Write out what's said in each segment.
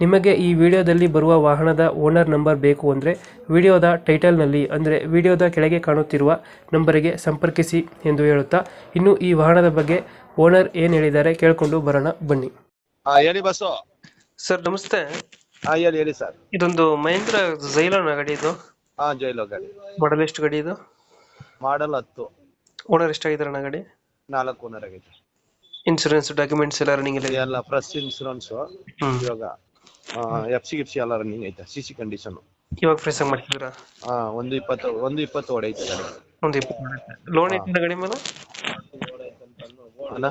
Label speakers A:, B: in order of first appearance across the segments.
A: ನಿಮಗೆ ಈ ವಿಡಿಯೋದಲ್ಲಿ ಬರುವ ವಾಹನದ ಓನರ್ ನಂಬರ್ ಬೇಕು ಅಂದರೆ ವಿಡಿಯೋದ ಟೈಟಲ್ನಲ್ಲಿ ಅಂದರೆ ವಿಡಿಯೋದ ಕೆಳಗೆ ಕಾಣುತ್ತಿರುವ ನಂಬರಿಗೆ ಸಂಪರ್ಕಿಸಿ ಎಂದು ಹೇಳುತ್ತಾ ಇನ್ನು ಈ ವಾಹನದ ಬಗ್ಗೆ ಓನರ್ ಏನು ಹೇಳಿದ್ದಾರೆ ಕೇಳಿಕೊಂಡು ಬರೋಣ ಬನ್ನಿ.
B: ಹಾ ಹೇಳಿ ಬಸ್ಸು
A: ಸರ್ ನಮಸ್ತೆ.
B: ಹಾ ಹೇಳಿ ಹೇಳಿ ಸರ್.
A: ಇದೊಂದು ಮಹೇಂದ್ರ ಜೈಲೋನ ಗಾಡಿ ಇದು.
B: ಹಾ ಜೈಲು ಗಾಡಿ.
A: ಮಾಡಲ್ ಎಷ್ಟು ಗಾಡಿ ಇದು?
B: ಮಾಡಲ್ ಹತ್ತು.
A: ಓನರ್ ಎಷ್ಟಾಗಿದ್ದಾರಣ್ಣ ಗಾಡಿ?
B: ನಾಲ್ಕು ಓನರ್ ಆಗಿದೆ.
A: ಇನ್ಸೂರೆನ್ಸ್ ಡಾಕ್ಯುಮೆಂಟ್ಸ್ ಎಲ್ಲ ರನ್ನಿಂಗ್ ಇಲ್ಲ
B: ಎಲ್ಲ ಪ್ರೆಸ್ ಇನ್ಸೂರೆನ್ಸ್ ಇವಾಗ ಎಫ್ ಸಿ ಗಿಫ್ಸಿ ಎಲ್ಲ ರನ್ನಿಂಗ್ ಐತೆ ಸಿ ಸಿ ಕಂಡೀಷನ್
A: ಇವಾಗ ಫ್ರೆಶ್ ಆಗಿ ಮಾಡ್ತಿದ್ದೀರಾ
B: ಹಾ ಒಂದು ಇಪ್ಪತ್ತು ಒಂದು ಇಪ್ಪತ್ತು ಹೊಡೈತೆ ಗಾಡಿ.
A: ಒಂದು ಲೋನ್ ಐತೆ. ಗಾಡಿ ಮೇಲೆ?
B: ಅಣ್ಣ?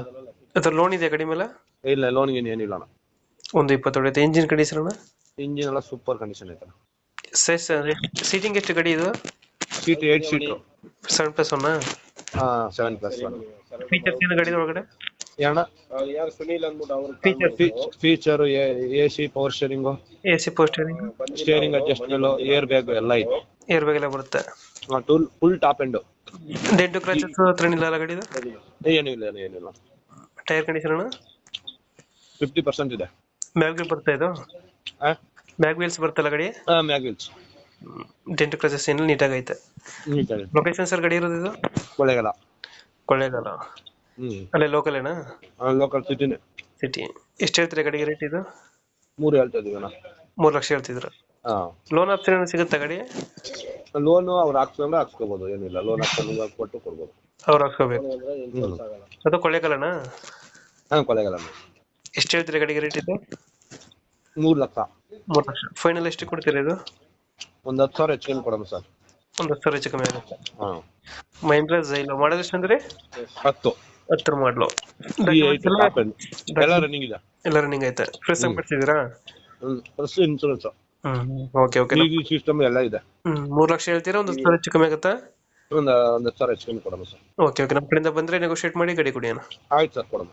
A: ಅಥವಾ ಲೋನ್ ಇದೆ ಕಡಿಮೆ ಮೇಲೆ?
B: ಇಲ್ಲ ಲೋನ್ ಗೀನ್ ಏನಿಲ್ಲ ಅಣ್ಣ.
A: ಒಂದು ಇಪ್ಪತ್ತು ಹೊಡೆಯುತ್ತೆ ಇಂಜಿನ್ ಕಂಡೀಷನ್ ಅಣ್ಣ?
B: ಇಂಜಿನ್ ಎಲ್ಲ ಸೂಪರ್ ಕಂಡೀಷನ್ ಐತೆ
A: ಸೈಸ್ ಸೀಟಿಂಗ್ ಎಷ್ಟು ಗಡಿ ಇದು?
B: Seat eight seat
A: seven plus one
B: ಹಾ ಸೆವೆನ್ ಪ್ಲಸ್ ಒನ್
A: ಫೀಚರ್ಸ್ ಏನು ಗಾಡಿ ಒಳಗಡೆ?
B: ಅಣ್ಣ feature AC C power steering
A: AC power steering
B: steering adjustment air bag ಎಲ್ಲ ಇದೆ.
A: ಏರ್ ಬ್ಯಾಗ್ ಎಲ್ಲ ಬರುತ್ತೆ.
B: Tool full top end
A: dent scratches ಹತ್ರ ಇಲ್ಲ ಅಲ್ಲ ಗಾಡಿದು?
B: ಏನಿಲ್ಲ ಏನಿಲ್ಲ
A: ಟೈರ್ ಕಂಡೀಷನ್ ಅಣ್ಣ?
B: ಫಿಫ್ಟಿ ಪರ್ಸೆಂಟ್ ಇದೆ.
A: ಮ್ಯಾಗ್ ವೀಲ್ ಬರ್ತಾ ಇದು? ಮ್ಯಾಗ್ ವೀಲ್ಸ್ ಬರ್ತಲ್ಲ ಗಾಡಿ?
B: ಮ್ಯಾಗ್
A: ವೀಲ್ಸ್ ಕ್ರಾಚಸ್ ಏನಿಲ್ಲ ಏನು ಐತೆ
B: ನೀಟಾಗಿ
A: ಲೊಕೇಶನ್ ಸರ್ ಗಾಡಿ ಇರೋದು ಇದು?
B: ಕೊಳ್ಳೇಗಾಲ
A: ಕೊಳ್ಳೇಗಾಲ ಅಲ್ಲೇ ಲೋಕಲ್ ಏನಾ?
B: ಲೋಕಲ್ ಸಿಟಿನೇ
A: ಸಿಟಿ ಎಷ್ಟು ಹೇಳ್ತೀರಾ ಗಾಡಿಗೆ ರೇಟ್ ಇದು?
B: ಮೂರು ಹೇಳ್ತಾ ಇದೀವಿ ಅಣ್ಣ.
A: ಮೂರು ಲಕ್ಷ ಹೇಳ್ತಿದ್ರು.
B: ಹಾ.
A: ಲೋನ್ ಆಪ್ಷನ್ ಏನು ಸಿಗುತ್ತಾ ಗಾಡಿ?
B: ಲೋನು ಅವ್ರು ಹಾಕ್ಸ್ಕೊಂಡ್ರೆ ಹಾಕ್ಸ್ಕೋಬಹುದು ಏನಿಲ್ಲ. ಲೋನ್ ಹಾಕ್ಸ್ಕೊಂಡು ಕೊಟ್ಟು ಕೊಡ್ಬೋದು.
A: ಅವ್ರು
B: ಹಾಕ್ಸ್ಕೋಬೇಕು.
A: ಅದು ಕೊಳ್ಳೇಗಾಲನಾ?
B: ಹಾ ಕೊಳ್ಳೇಗಾಲ
A: ಎಷ್ಟು ಹೇಳ್ತೀರಾ ಗಾಡಿಗೆ ರೇಟ್ ಇದು?
B: ಮೂರು ಲಕ್ಷ.
A: ಮೂರು ಲಕ್ಷ. ಫೈನಲ್ ಎಷ್ಟು ಕೊಡ್ತೀರಾ ಇದು?
B: ಒಂದು ಹತ್ತು ಸಾವಿರ ಹೆಚ್ಚಿಗೆ ಕೊಡೋಣ ಸರ್.
A: ಒಂದು ಹತ್ತು ಸಾವಿರ ಹೆಚ್ಚು ಕಮ್ಮಿ ಆಗುತ್ತೆ.
B: ಹಾ.
A: ಮಹೇಂದ್ರ ಜೈಲು ಮಾಡೋದು ಎಷ್ಟು ಅಂದ್ರೆ?
B: ಹತ್ತು.
A: ಹತ್ತರ ಮಾಡ್ಲು.
B: ಎಲ್ಲ ರನ್ನಿಂಗ್ ಇದೆ.
A: ಎಲ್ಲ ರನ್ನಿಂಗ್ ಐತೆ. ಫ್ರೆಶ್ ಆಗಿ ಬಿಡ್ತಿದ್ದೀರಾ
B: ಹ್ಮ್ ಫಸ್ಟ್ ಇನ್ಸೂರೆನ್ಸ್
A: ಓಕೆ ಓಕೆ
B: ಈ ಸಿಸ್ಟಮ್ ಎಲ್ಲ ಇದೆ.
A: ಮೂರ್ ಲಕ್ಷ ಹೇಳ್ತೀರಾ? ಒಂದು ಸಾವಿರ ಹೆಚ್ಚು ಕಮ್ಮಿ ಆಗುತ್ತಾ?
B: ಒಂದ್ ಒಂದ್ ಸಾವಿರ ಹೆಚ್ಚು ಕಮ್ಮಿ ಕೊಡೋಣ ಸರ್.
A: ಓಕೆ ಓಕೆ ನಮ್ಮ ಕಡೆಯಿಂದ ಬಂದ್ರೆ ನೆಗೋಶಿಯೇಟ್ ಮಾಡಿ ಗಡಿ ಕೊಡಿ ಅಣ್ಣ
B: ಆಯ್ತು ಸರ್ ಕೊಡೋಣ.